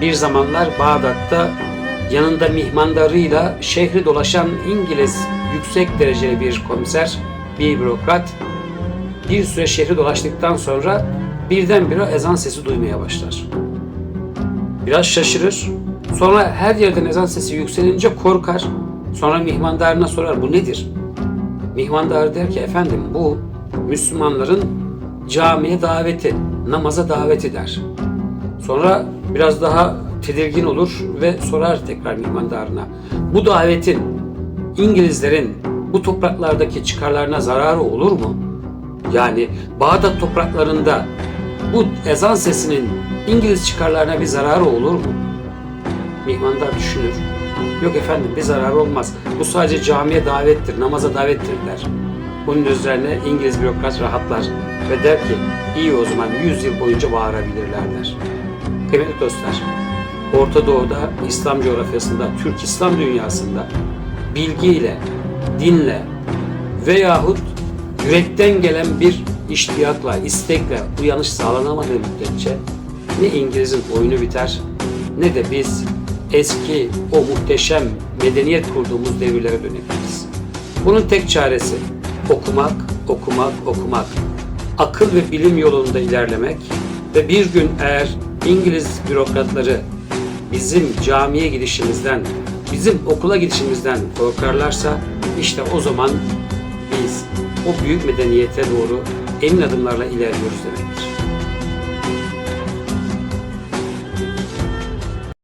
bir zamanlar Bağdat'ta yanında mihmandarıyla şehri dolaşan İngiliz yüksek dereceli bir komiser, bir bürokrat bir süre şehri dolaştıktan sonra birdenbire ezan sesi duymaya başlar. Biraz şaşırır. Sonra her yerden ezan sesi yükselince korkar. Sonra mihmandarına sorar bu nedir? Mihmandar der ki efendim bu Müslümanların camiye daveti, namaza daveti der. Sonra biraz daha tedirgin olur ve sorar tekrar mihmandarına. Bu davetin İngilizlerin bu topraklardaki çıkarlarına zararı olur mu? Yani Bağdat topraklarında bu ezan sesinin İngiliz çıkarlarına bir zararı olur mu? Mihmandar düşünür. Yok efendim bir zararı olmaz. Bu sadece camiye davettir, namaza davettir der. Bunun üzerine İngiliz bürokrat rahatlar ve der ki iyi o zaman 100 yıl boyunca bağırabilirler der. Kıymetli dostlar, Orta Doğu'da, İslam coğrafyasında, Türk İslam dünyasında bilgiyle, dinle veyahut yürekten gelen bir iştiyakla, istekle uyanış sağlanamadığı müddetçe ne İngiliz'in oyunu biter ne de biz eski o muhteşem medeniyet kurduğumuz devirlere dönebiliriz. Bunun tek çaresi okumak, okumak, okumak. Akıl ve bilim yolunda ilerlemek ve bir gün eğer İngiliz bürokratları bizim camiye gidişimizden, bizim okula gidişimizden korkarlarsa işte o zaman biz o büyük medeniyete doğru emin adımlarla ilerliyoruz demektir.